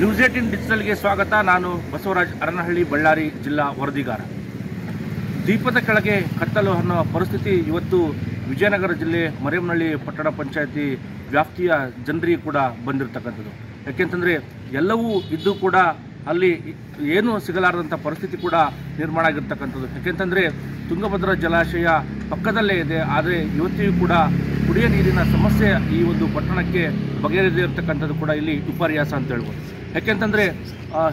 News eighteen ಡಿಜಿಟಲ್ಗೆ ಸ್ವಾಗತ. ನಾನು ಬಸವರಾಜ್ ಅರನಹಳ್ಳಿ, ಬಳ್ಳಾರಿ ಜಿಲ್ಲಾ ವರದಿಗಾರ. ದೀಪದ ಕೆಳಗೆ ಕತ್ತಲು ಅನ್ನೋ ಪರಿಸ್ಥಿತಿ ಇವತ್ತು ವಿಜಯನಗರ ಜಿಲ್ಲೆ ಮರೇಮನಹಳ್ಳಿ ಪಟ್ಟಣ ಪಂಚಾಯತಿ ವ್ಯಾಪ್ತಿಯ ಜನರಿಗೆ ಕೂಡ ಬಂದಿರತಕ್ಕಂಥದ್ದು. ಯಾಕೆಂತಂದರೆ ಎಲ್ಲವೂ ಇದ್ದು ಕೂಡ ಅಲ್ಲಿ ಏನೂ ಸಿಗಲಾರದಂಥ ಪರಿಸ್ಥಿತಿ ಕೂಡ ನಿರ್ಮಾಣ ಆಗಿರ್ತಕ್ಕಂಥದ್ದು. ಯಾಕೆಂತಂದರೆ ತುಂಗಭದ್ರಾ ಜಲಾಶಯ ಪಕ್ಕದಲ್ಲೇ ಇದೆ. ಆದರೆ ಇವತ್ತಿಗೂ ಕೂಡ ಕುಡಿಯ ನೀರಿನ ಸಮಸ್ಯೆ ಈ ಒಂದು ಪಟ್ಟಣಕ್ಕೆ ಬಗೆಹರಿದಿರ್ತಕ್ಕಂಥದ್ದು ಕೂಡ ಇಲ್ಲಿ ವಿಪರ್ಯಾಸ ಅಂತ ಹೇಳ್ಬೋದು. ಯಾಕೆಂತಂದರೆ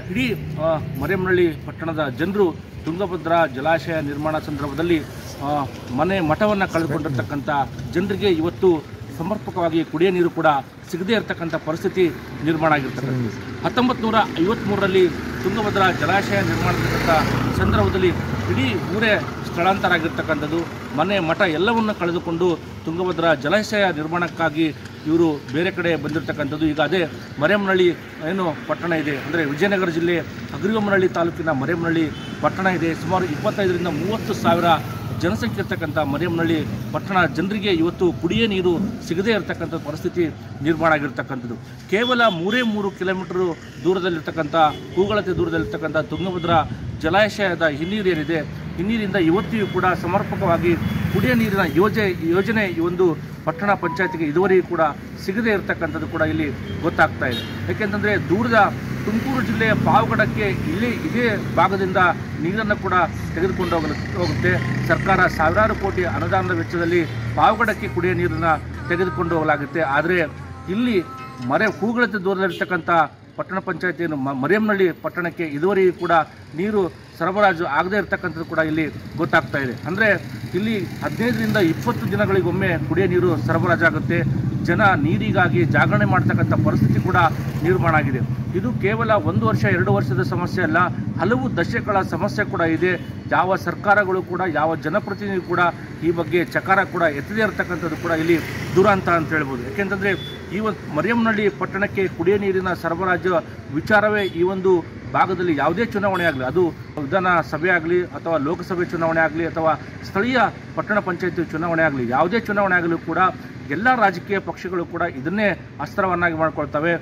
ಇಡೀ ಆ, ಮರೇಮನಹಳ್ಳಿ ಪಟ್ಟಣದ ಜನರು ತುಂಗಭದ್ರಾ ಜಲಾಶಯ ನಿರ್ಮಾಣ ಸಂದರ್ಭದಲ್ಲಿ ಮನೆ ಮಠವನ್ನು ಕಳೆದುಕೊಂಡಿರ್ತಕ್ಕಂಥ ಜನರಿಗೆ ಇವತ್ತು ಸಮರ್ಪಕವಾಗಿ ಕುಡಿಯ ನೀರು ಕೂಡ ಸಿಗದೇ ಇರತಕ್ಕಂಥ ಪರಿಸ್ಥಿತಿ ನಿರ್ಮಾಣ ಆಗಿರ್ತಕ್ಕಂಥ ಹತ್ತೊಂಬತ್ತು ನೂರ ಐವತ್ತ್ಮೂರರಲ್ಲಿ ತುಂಗಭದ್ರಾ ಜಲಾಶಯ ನಿರ್ಮಾಣದಂಥ ಸಂದರ್ಭದಲ್ಲಿ ಇಡೀ ಊರೇ ಸ್ಥಳಾಂತರ ಆಗಿರ್ತಕ್ಕಂಥದ್ದು. ಮನೆ ಮಠ ಎಲ್ಲವನ್ನು ಕಳೆದುಕೊಂಡು ತುಂಗಭದ್ರಾ ಜಲಾಶಯ ನಿರ್ಮಾಣಕ್ಕಾಗಿ ಇವರು ಬೇರೆ ಕಡೆ ಬಂದಿರತಕ್ಕಂಥದ್ದು. ಈಗ ಅದೇ ಮರೇಮನಹಳ್ಳಿ ಏನು ಪಟ್ಟಣ ಇದೆ. ಅಂದರೆ ವಿಜಯನಗರ ಜಿಲ್ಲೆ ಅಗ್ರಿಗಮನಹಳ್ಳಿ ತಾಲೂಕಿನ ಮರೇಮನಹಳ್ಳಿ ಪಟ್ಟಣ ಇದೆ. ಸುಮಾರು ಇಪ್ಪತ್ತೈದರಿಂದ ಮೂವತ್ತು ಸಾವಿರ ಜನಸಂಖ್ಯೆ ಇರ್ತಕ್ಕಂಥ ಮರೇಮನಹಳ್ಳಿ ಪಟ್ಟಣ ಜನರಿಗೆ ಇವತ್ತು ಕುಡಿಯೇ ನೀರು ಸಿಗದೇ ಇರತಕ್ಕಂಥ ಪರಿಸ್ಥಿತಿ ನಿರ್ಮಾಣ ಆಗಿರ್ತಕ್ಕಂಥದ್ದು. ಕೇವಲ ಮೂರೇ ಮೂರು ಕಿಲೋಮೀಟರ್ ದೂರದಲ್ಲಿರ್ತಕ್ಕಂಥ, ಕೂಗಳತೆ ದೂರದಲ್ಲಿರ್ತಕ್ಕಂಥ ತುಂಗಭದ್ರಾ ಜಲಾಶಯದ ಹಿನ್ನೀರು ಏನಿದೆ ಹಿನ್ನೀರಿಂದ ಇವತ್ತಿಗೂ ಕೂಡ ಸಮರ್ಪಕವಾಗಿ ಕುಡಿಯ ನೀರಿನ ಯೋಜನೆ ಯೋಜನೆ ಈ ಒಂದು ಪಟ್ಟಣ ಪಂಚಾಯತಿಗೆ ಇದುವರೆಗೂ ಕೂಡ ಸಿಗದೇ ಇರತಕ್ಕಂಥದ್ದು ಕೂಡ ಇಲ್ಲಿ ಗೊತ್ತಾಗ್ತಾ ಇದೆ. ಯಾಕೆಂತಂದರೆ ದೂರದ ತುಮಕೂರು ಜಿಲ್ಲೆಯ ಪಾವಗಡಕ್ಕೆ ಇಲ್ಲಿ ಇದೇ ಭಾಗದಿಂದ ನೀರನ್ನು ಕೂಡ ತೆಗೆದುಕೊಂಡು ಹೋಗಲು, ಹೋಗುತ್ತೆ. ಸರ್ಕಾರ ಸಾವಿರಾರು ಕೋಟಿ ಅನುದಾನದ ವೆಚ್ಚದಲ್ಲಿ ಪಾವಗಡಕ್ಕೆ ಕುಡಿಯ ನೀರನ್ನು ತೆಗೆದುಕೊಂಡು ಹೋಗಲಾಗುತ್ತೆ. ಆದರೆ ಇಲ್ಲಿ ಮರೆ ಕೂಗಳತೆ ದೂರದಲ್ಲಿರ್ತಕ್ಕಂಥ ಪಟ್ಟಣ ಪಂಚಾಯತಿಯನ್ನು ಮ ಮರಿಯಮ್ನಹಳ್ಳಿ ಪಟ್ಟಣಕ್ಕೆ ಇದುವರೆಗೂ ಕೂಡ ನೀರು ಸರಬರಾಜು ಆಗದೇ ಇರತಕ್ಕಂಥದ್ದು ಕೂಡ ಇಲ್ಲಿ ಗೊತ್ತಾಗ್ತಾ ಇದೆ. ಅಂದರೆ ಇಲ್ಲಿ ಹದಿನೈದರಿಂದ ಇಪ್ಪತ್ತು ದಿನಗಳಿಗೊಮ್ಮೆ ಕುಡಿಯೋ ನೀರು ಸರಬರಾಜಾಗುತ್ತೆ ಜನ ನೀರಿಗಾಗಿ ಜಾಗರಣೆ ಮಾಡ್ತಕ್ಕಂಥ ಪರಿಸ್ಥಿತಿ ಕೂಡ ನಿರ್ಮಾಣ ಆಗಿದೆ. ಇದು ಕೇವಲ ಒಂದು ವರ್ಷ, ಎರಡು ವರ್ಷದ ಸಮಸ್ಯೆ ಅಲ್ಲ, ಹಲವು ದಶಕಗಳ ಸಮಸ್ಯೆ ಕೂಡ ಇದೆ. ಯಾವ ಸರ್ಕಾರಗಳು ಕೂಡ, ಯಾವ ಜನಪ್ರತಿನಿಧಿ ಕೂಡ ಈ ಬಗ್ಗೆ ಚಕಾರ ಕೂಡ ಎತ್ತದೇ ಇರತಕ್ಕಂಥದ್ದು ಕೂಡ ಇಲ್ಲಿ ದುರಂತ ಅಂತ ಹೇಳ್ಬೋದು. ಯಾಕೆಂತಂದರೆ ಈ ಒಂದು ಮರಿಯಮ್ನಹಳ್ಳಿ ಪಟ್ಟಣಕ್ಕೆ ಕುಡಿಯ ನೀರಿನ ಸರಬರಾಜು ವಿಚಾರವೇ ಈ ಒಂದು ಭಾಗದಲ್ಲಿ ಯಾವುದೇ ಚುನಾವಣೆ ಆಗಲಿ, ಅದು ವಿಧಾನಸಭೆ ಆಗಲಿ ಅಥವಾ ಲೋಕಸಭೆ ಚುನಾವಣೆ ಆಗಲಿ ಅಥವಾ ಸ್ಥಳೀಯ ಪಟ್ಟಣ ಪಂಚಾಯತಿ ಚುನಾವಣೆ ಆಗಲಿ, ಯಾವುದೇ ಚುನಾವಣೆ ಆಗಲಿ ಕೂಡ ಎಲ್ಲ ರಾಜಕೀಯ ಪಕ್ಷಗಳು ಕೂಡ ಇದನ್ನೇ ಅಸ್ತ್ರವನ್ನಾಗಿ ಮಾಡಿಕೊಳ್ತವೆ.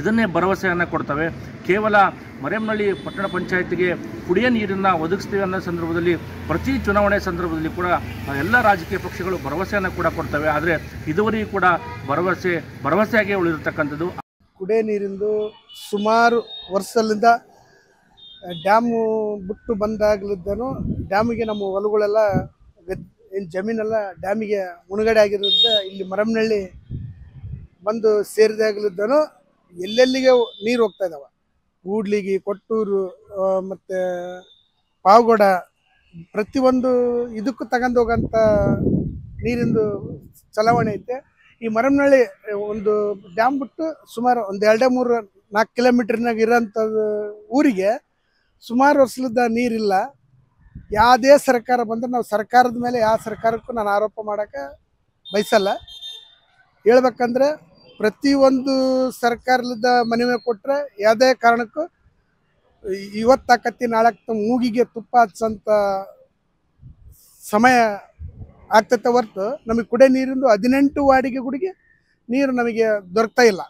ಇದನ್ನೇ ಭರವಸೆಯನ್ನು ಕೊಡ್ತವೆ. ಕೇವಲ ಮರೇಮನಹಳ್ಳಿ ಪಟ್ಟಣ ಪಂಚಾಯತಿಗೆ ಕುಡಿಯ ನೀರನ್ನು ಒದಗಿಸ್ತೀವಿ ಅನ್ನೋ ಸಂದರ್ಭದಲ್ಲಿ, ಪ್ರತಿ ಚುನಾವಣೆ ಸಂದರ್ಭದಲ್ಲಿ ಕೂಡ ಎಲ್ಲ ರಾಜಕೀಯ ಪಕ್ಷಗಳು ಭರವಸೆಯನ್ನು ಕೂಡ ಕೊಡ್ತವೆ. ಆದರೆ ಇದುವರೆಗೂ ಕೂಡ ಭರವಸೆ, ಭರವಸೆಯಾಗೇ ಉಳಿದಿರ್ತಕ್ಕಂಥದ್ದು. ಕುಡಿಯ ನೀರಿಂದು ಸುಮಾರು ವರ್ಷದಿಂದ ಡ್ಯಾಮು ಬಿಟ್ಟು ಬಂದಾಗಲಿದ್ದನು ಡ್ಯಾಮಿಗೆ ನಮ್ಮ ಹೊಲಗಳೆಲ್ಲ ಏನು ಜಮೀನೆಲ್ಲ ಡ್ಯಾಮಿಗೆ ಮುಳುಗಡೆ ಆಗಿರೋದ್ರಿಂದ ಇಲ್ಲಿ ಮರಮ್ನಹಳ್ಳಿ ಬಂದು ಸೇರಿದಾಗ್ಲಿದ್ದನು ಎಲ್ಲೆಲ್ಲಿಗೆ ನೀರು ಹೋಗ್ತಾ ಇದ್ದಾವೆ ಕೂಡ್ಲಿಗಿ, ಕೊಟ್ಟೂರು ಮತ್ತು ಪಾವಗಡ ಪ್ರತಿಯೊಂದು ಇದಕ್ಕೂ ತಗೊಂಡೋಗಂಥ ನೀರಿಂದು ಚಲಾವಣೆ ಐತೆ. ಈ ಮರಮ್ನಳ್ಳಿ ಒಂದು ಡ್ಯಾಮ್ ಬಿಟ್ಟು ಸುಮಾರು ಒಂದು ಎರಡೇ ಮೂರು ನಾಲ್ಕು ಕಿಲೋಮೀಟ್ರ್ನಾಗ ಇರೋಂಥದ್ದು ಊರಿಗೆ ಸುಮಾರು ವರ್ಷದ ನೀರಿಲ್ಲ. ಯಾವುದೇ ಸರ್ಕಾರ ಬಂದ್ರೆ ನಾವು ಸರ್ಕಾರದ ಮೇಲೆ ಯಾವ ಸರ್ಕಾರಕ್ಕೂ ನಾನು ಆರೋಪ ಮಾಡೋಕ್ಕೆ ಬಯಸಲ್ಲ. ಹೇಳ್ಬೇಕಂದ್ರೆ ಪ್ರತಿಯೊಂದು ಸರ್ಕಾರದ ಮನವಿ ಕೊಟ್ಟರೆ ಯಾವುದೇ ಕಾರಣಕ್ಕೂ ಇವತ್ತಾಕತ್ತಿ ನಾಳಕ್ಕೆ ಮೂಗಿಗೆ ತುಪ್ಪ ಹಚ್ಚಂತ ಸಮಯ ಆಗ್ತೈತೆ ಹೊರ್ತು ನಮಗೆ ಕುಡಿಯೋ ನೀರಿಂದು ಹದಿನೆಂಟು ವಾರ್ಡಿಗೆ ಗುಡಿಗೆ ನೀರು ನಮಗೆ ದೊರಕ್ತಾ ಇಲ್ಲ.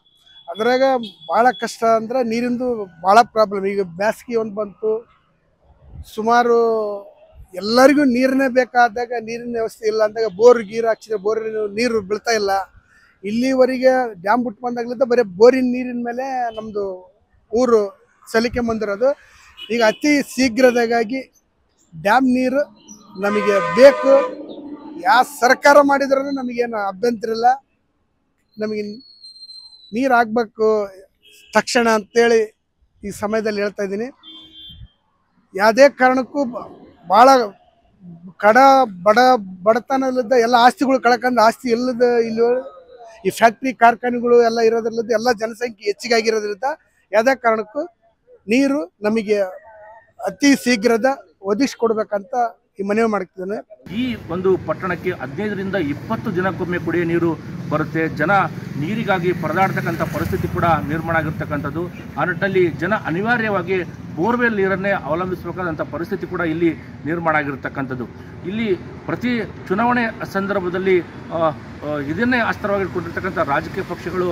ಅದ್ರಾಗ ಭಾಳ ಕಷ್ಟ ಅಂದ್ರೆ ನೀರಿಂದು ಭಾಳ ಪ್ರಾಬ್ಲಮ್ ಈಗ ಬೇಸಿಗೆ ಒಂದು ಬಂತು, ಸುಮಾರು ಎಲ್ಲರಿಗೂ ನೀರನ್ನೇ ಬೇಕಾದಾಗ ನೀರಿನ ವ್ಯವಸ್ಥೆ ಇಲ್ಲ ಅಂದಾಗ ಬೋರ್ ಗೀರು ಹಾಕ್ಸಿದ್ರೆ ಬೋರ್ ನೀರು ಬೀಳ್ತಾ ಇಲ್ಲ. ಇಲ್ಲಿವರೆಗೆ ಡ್ಯಾಮ್ ಬಿಟ್ಟು ಬಂದಾಗಲಿದ್ದ ಬರೀ ಬೋರಿನ ನೀರಿನ ಮೇಲೆ ನಮ್ಮದು ಊರು ಸಲಿಕೆ ಬಂದಿರೋದು ಈಗ ಅತಿ ಶೀಘ್ರದಾಗಿ ಡ್ಯಾಮ್ ನೀರು ನಮಗೆ ಬೇಕು. ಯಾವ ಸರ್ಕಾರ ಮಾಡಿದ್ರೂ ನಮಗೇನು ಅಭ್ಯಂತರ ಇಲ್ಲ. ನಮಗೆ ನೀರು ಆಗಬೇಕು ತಕ್ಷಣ ಅಂತೇಳಿ ಈ ಸಮಯದಲ್ಲಿ ಹೇಳ್ತಾ ಇದ್ದೀನಿ. ಯಾವುದೇ ಕಾರಣಕ್ಕೂ ಭಾಳ ಕಡ, ಬಡ ಬಡತನಲ್ಲಿದ್ದ ಎಲ್ಲ ಆಸ್ತಿಗಳು ಕಳ್ಕೊಂಡು ಆಸ್ತಿ ಇಲ್ಲದ ಇಲ್ಲಿ, ಈ ಫ್ಯಾಕ್ಟ್ರಿ ಕಾರ್ಖಾನೆಗಳು ಎಲ್ಲ ಇರೋದ್ರಲ್ಲಿದ್ದ ಎಲ್ಲ ಜನಸಂಖ್ಯೆ ಹೆಚ್ಚಿಗೆ ಆಗಿರೋದ್ರಿಂದ ಯಾವುದೇ ಕಾರಣಕ್ಕೂ ನೀರು ನಮಗೆ ಅತಿ ಶೀಘ್ರದ ಒದಗಿಸ್ಕೊಡ್ಬೇಕಂತ ಈ ಮನವಿ ಮಾಡ್ತಿದ್ದೇನೆ. ಈ ಒಂದು ಪಟ್ಟಣಕ್ಕೆ ಹದಿನೈದರಿಂದ ಇಪ್ಪತ್ತು ದಿನಕ್ಕೊಮ್ಮೆ ಕುಡಿಯುವ ನೀರು ಬರುತ್ತೆ. ಜನ ನೀರಿಗಾಗಿ ಪರದಾಡ್ತಕ್ಕಂಥ ಪರಿಸ್ಥಿತಿ ಕೂಡ ನಿರ್ಮಾಣ ಆಗಿರ್ತಕ್ಕಂಥದ್ದು. ಆ ನಿಟ್ಟಿನಲ್ಲಿ ಜನ ಅನಿವಾರ್ಯವಾಗಿ ಬೋರ್ವೆಲ್ ನೀರನ್ನೇ ಅವಲಂಬಿಸಬೇಕಾದಂಥ ಪರಿಸ್ಥಿತಿ ಕೂಡ ಇಲ್ಲಿ ನಿರ್ಮಾಣ ಆಗಿರ್ತಕ್ಕಂಥದ್ದು. ಇಲ್ಲಿ ಪ್ರತಿ ಚುನಾವಣೆ ಸಂದರ್ಭದಲ್ಲಿ ಇದನ್ನೇ ಅಸ್ತ್ರವಾಗಿಟ್ಕೊಂಡಿರ್ತಕ್ಕಂಥ ರಾಜಕೀಯ ಪಕ್ಷಗಳು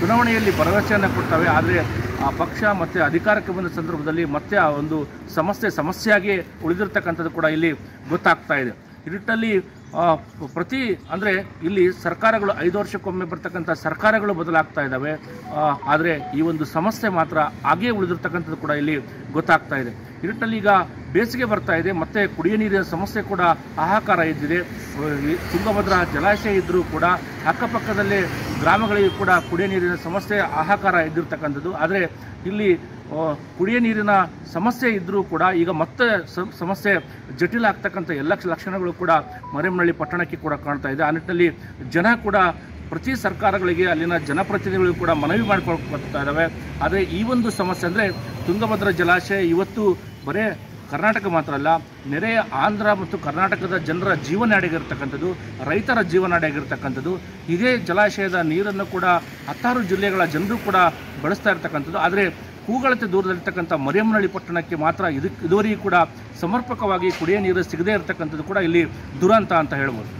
ಚುನಾವಣೆಯಲ್ಲಿ ಭರವಸೆಯನ್ನು ಕೊಡ್ತವೆ. ಆದರೆ ಆ ಪಕ್ಷ ಮತ್ತು ಅಧಿಕಾರಕ್ಕೆ ಬಂದ ಸಂದರ್ಭದಲ್ಲಿ ಮತ್ತೆ ಆ ಒಂದು ಸಮಸ್ಯೆ ಸಮಸ್ಯೆಯಾಗಿ ಉಳಿದಿರ್ತಕ್ಕಂಥದ್ದು ಕೂಡ ಇಲ್ಲಿ ಗೊತ್ತಾಗ್ತಾ ಇದೆ. ಆ, ಪ್ರತಿ, ಅಂದರೆ ಇಲ್ಲಿ ಸರ್ಕಾರಗಳು ಐದು ವರ್ಷಕ್ಕೊಮ್ಮೆ ಬರ್ತಕ್ಕಂಥ ಸರ್ಕಾರಗಳು ಬದಲಾಗ್ತಾ ಇದ್ದಾವೆ. ಆದರೆ ಈ ಒಂದು ಸಮಸ್ಯೆ ಮಾತ್ರ ಹಾಗೇ ಉಳಿದಿರ್ತಕ್ಕಂಥದ್ದು ಕೂಡ ಇಲ್ಲಿ ಗೊತ್ತಾಗ್ತಾ ಇದೆ. ಈ ಈಗ ಬೇಸಿಗೆ ಬರ್ತಾ ಇದೆ, ಮತ್ತು ಕುಡಿಯ ನೀರಿನ ಸಮಸ್ಯೆ ಕೂಡ ಹಾಹಾಕಾರ ಇದ್ದಿದೆ ತುಂಗಭದ್ರಾ ಜಲಾಶಯ ಇದ್ದರೂ ಕೂಡ ಅಕ್ಕಪಕ್ಕದಲ್ಲೇ ಗ್ರಾಮಗಳಿಗೆ ಕೂಡ ಕುಡಿಯ ನೀರಿನ ಸಮಸ್ಯೆ ಹಾಹಾಕಾರ ಇದ್ದಿರ್ತಕ್ಕಂಥದ್ದು ಆದರೆ ಇಲ್ಲಿ ಕುಡಿಯ ನೀರಿನ ಸಮಸ್ಯೆ ಇದ್ದರೂ ಕೂಡ ಈಗ ಮತ್ತೆ ಸಮಸ್ಯೆ ಜಟಿಲ ಆಗ್ತಕ್ಕಂಥ ಎಲ್ಲ ಲಕ್ಷಣಗಳು ಕೂಡ ಮರೆಮನಹಳ್ಳಿ ಪಟ್ಟಣಕ್ಕೆ ಕೂಡ ಕಾಣ್ತಾ ಇದೆ. ಆ ನಿಟ್ಟಿನಲ್ಲಿ ಜನ ಕೂಡ ಪ್ರತಿ ಸರ್ಕಾರಗಳಿಗೆ ಅಲ್ಲಿನ ಜನಪ್ರತಿನಿಧಿಗಳು ಕೂಡ ಮನವಿ ಮಾಡಿಕೊಳ್ತಾ ಇದ್ದಾವೆ ಆದರೆ ಈ ಒಂದು ಸಮಸ್ಯೆ ಅಂದರೆ ತುಂಗಭದ್ರಾ ಜಲಾಶಯ ಇವತ್ತು ಬರೇ ಕರ್ನಾಟಕ ಮಾತ್ರ ಅಲ್ಲ ನೆರೆಯ ಆಂಧ್ರ ಮತ್ತು ಕರ್ನಾಟಕದ ಜನರ ಜೀವನಾಡಿಯಾಗಿರ್ತಕ್ಕಂಥದ್ದು, ರೈತರ ಜೀವನಾಡಿಯಾಗಿರ್ತಕ್ಕಂಥದ್ದು, ಇದೇ ಜಲಾಶಯದ ನೀರನ್ನು ಕೂಡ ಹತ್ತಾರು ಜಿಲ್ಲೆಗಳ ಜನರು ಕೂಡ ಬಳಸ್ತಾ ಇರ್ತಕ್ಕಂಥದ್ದು. ಆದರೆ ಕೂಗಳತೆ ದೂರದಲ್ಲಿರ್ತಕ್ಕಂಥ ಮರಿಯಮ್ಮನಹಳ್ಳಿ ಪಟ್ಟಣಕ್ಕೆ ಮಾತ್ರ ಇದಕ್ಕೆ ಇದುವರೆಗೂ ಕೂಡ ಸಮರ್ಪಕವಾಗಿ ಕುಡಿಯ ನೀರು ಸಿಗದೇ ಇರತಕ್ಕಂಥದ್ದು ಕೂಡ ಇಲ್ಲಿ ದುರಂತ ಅಂತ ಹೇಳ್ಬೋದು.